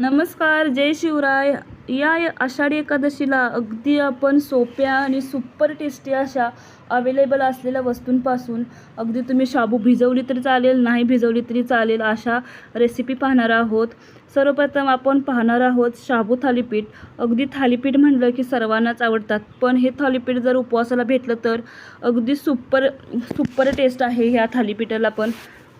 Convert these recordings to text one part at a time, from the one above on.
नमस्कार जय शिवराय. या आषाढी एकादशीला अगदी आपण सोप्या आणि सुपर टेस्टी अशा अवेलेबल असलेल्या वस्तूंपासून अगदी तुम्ही शाबू भिजवली तरी चालेल नाही भिजवली तरी चालेल अशा रेसिपी पाहणार आहोत. सर्वप्रथम आपण पाहणार आहोत शाबू थालीपीठ. अगदी थालीपीठ म्हणलं की सर्वांनाच आवडतात पण हे थालीपीठ जर उपवासाला भेटलं तर अगदी सुपर सुपर टेस्ट आहे ह्या थालीपीठाला पण.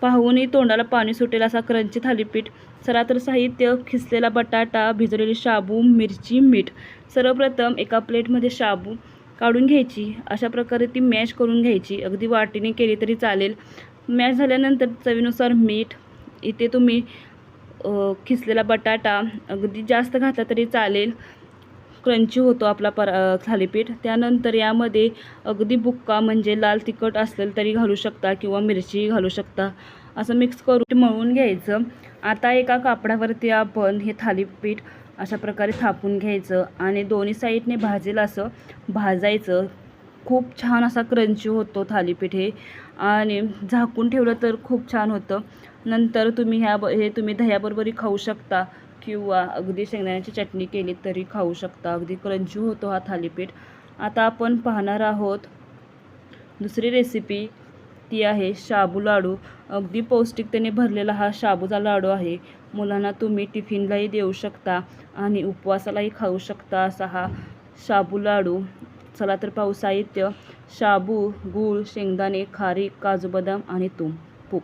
पाहूनही तोंडाला पाणी सुटेल असा क्रंची थालीपीठ. सरातर साहित्य खिसलेला बटाटा भिजवलेली शाबू मिरची मीठ सर्वप्रथम एका प्लेटमध्ये शाबू काढून घ्यायची. अशा प्रकारे ती मॅश करून घ्यायची. अगदी वाटीने केली तरी चालेल. मॅश झाल्यानंतर चवीनुसार मीठ इथे तुम्ही खिसलेला बटाटा अगदी जास्त घातला तरी चालेल. क्रंची होतो आपला पर थालीपीठ. त्यानंतर यामध्ये अगदी बुक्का म्हणजे लाल तिखट असेल तरी घालू शकता किंवा मिरची घालू शकता. असं मिक्स करून मळून घ्यायचं. आता एका कापडावरती आपण हे थालीपीठ अशा प्रकारे थापून घ्यायचं आणि दोन्ही साईडने भाजेल असं भाजायचं. खूप छान असा क्रंची होतो थालीपीठ हे. आणि झाकून ठेवलं तर खूप छान होतं. नंतर तुम्ही ह्या ब हे तुम्ही दह्याबरोबरही खाऊ शकता किंवा अगदी शेंगदाण्याची चटणी केली तरी खाऊ शकता. अगदी क्रंची होतो हा थालीपीठ. आता आपण पाहणार आहोत दुसरी रेसिपी ती आहे. शाबू लाडू. अगदी पौष्टिकतेने भरलेला हा शाबूचा लाडू आहे. मुलांना तुम्ही टिफिनलाही देऊ शकता आणि उपवासालाही खाऊ शकता असा हा शाबू लाडू. चला तर पाहू साहित्य. शाबू गूळ शेंगदाणे खारीक काजू बदाम आणि तूप. तूप.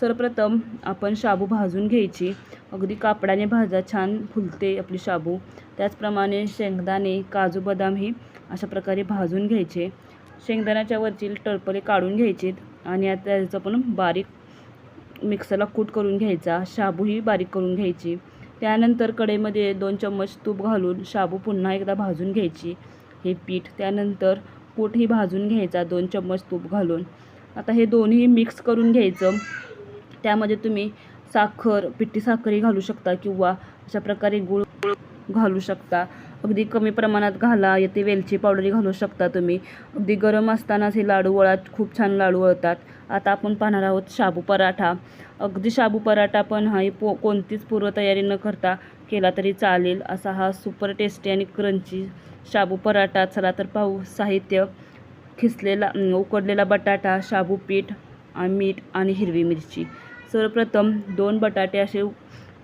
सर्वप्रथम आपण शाबू भाजून घ्यायची. अगदी कापडाने भाजा. छान फुलते आपली शाबू. त्याचप्रमाणे शेंगदाणे काजू बदाम हे अशा प्रकारे भाजून घ्यायचे. शेंगदाण्याच्या वरची टळपले काढून घ्यायचे आणि आता त्याचं पण बारीक मिक्सरला कूट करून घ्यायचा. शाबूही बारीक करून घ्यायची. त्यानंतर कढईमध्ये दोन चम्मच तूप घालून शाबू पुन्हा एकदा भाजून घ्यायची. हे पीठ त्यानंतर कूटही भाजून घ्यायचा दोन चम्मच तूप घालून. आता हे दोन्ही मिक्स करून घ्यायचं. त्यामध्ये तुम्ही साखर पिठी साखरही घालू शकता किंवा अशा प्रकारे गूळ घालू शकता. अगदी कमी प्रमाणात घाला येथे वेलची पावडरी घालू शकता तुम्ही. अगदी गरम असतानाच हे लाडू वळात खूप छान लाडू वळतात. आता आपण पाहणार आहोत शाबू पराठा. अगदी शाबू पराठा पण हा पो कोणतीच पूर्वतयारी न करता केला तरी चालेल. असा हा सुपर टेस्टी आणि क्रंची शाबू पराठा. चला तर पाहू साहित्य. खिसलेला उकडलेला बटाटा शाबू पीठ मीठ आणि हिरवी मिरची. सर्वप्रथम दोन बटाटे असे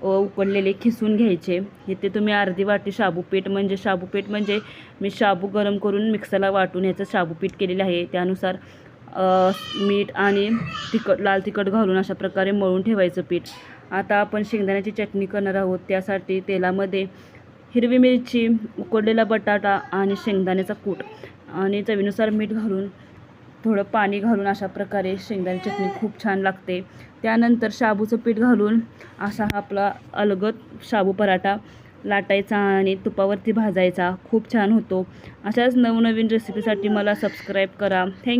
उकडलेले खिसून घ्यायचे. इथे तुम्ही अर्धी वाटी शाबू पीठ म्हणजे शाबू पीठ म्हणजे मी शाबू गरम करून मिक्सरला वाटून ह्याचं शाबू पीठ केलेलं आहे. त्यानुसार मीठ आणि तिखट लाल तिखट घालून अशा प्रकारे मळून ठेवायचं पीठ. आता आपण शेंगदाण्याची चटणी करणार आहोत. त्यासाठी तेलामध्ये हिरवी मिरची उकडलेला बटाटा आणि शेंगदाण्याचा कूट आणि चवीनुसार मीठ घालून थोडं पाणी घालून अशा प्रकारे शेंगदाणी चटणी खूप छान लागते. त्यानंतर शाबूचं पीठ घालून असा हा आपला अलगद शाबू पराठा लाटायचा आणि तुपावरती भाजायचा. खूप छान होतो. अशाच नवनवीन रेसिपीसाठी मला सबस्क्राईब करा. थँक